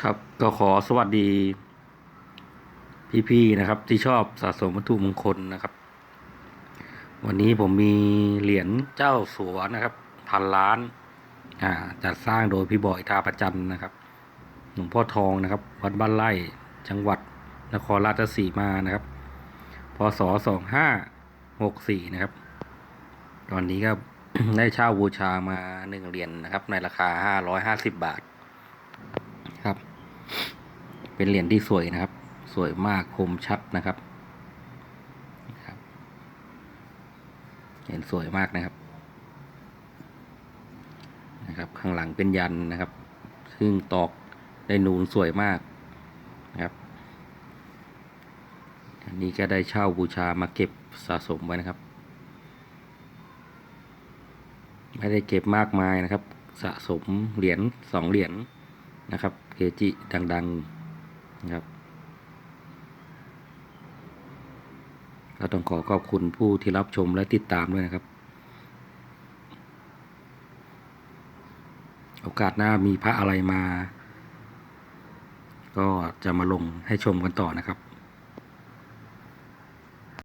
ครับก็ขอสวัสดี พี่ๆนะครับ ที่ชอบสะสมวัตถุมงคลนะครับ วันนี้ผมมีเหรียญเจ้าสัวนะครับพันล้าน อ่าจัดสร้างโดยพี่บอยทาประจันนะครับหลวงพ่อทองนะครับ วัดบ้านไร่จังหวัดนครราชสีมานะครับพศสองห้าหกสี่นะครับ ตอนนี้ก็ได้เช่าบูชามาหนึ่งเหรียญนะครับ ในราคาห้าร้อยห้าสิบบาท ครับ เป็นเหรียญที่สวยนะครับ สวยมากคมชัดนะครับครับเห็นสวยมากนะครับ นะครับ ข้างหลังเป็นยันนะครับ ซึ่งตอกได้นูนสวยมากนะครับอันนี้ก็ได้เช่าบูชามาเก็บสะสมไว้นะครับ ไม่ได้เก็บมากมายนะครับ สะสมเหรียญสองเหรียญ นะครับเกจิดังๆนะครับก็ต้องขอขอบคุณผู้ที่รับชมและติดตามด้วยนะครับ โอกาสหน้ามีพระอะไรมา ก็จะมาลงให้ชมกันต่อนะครับ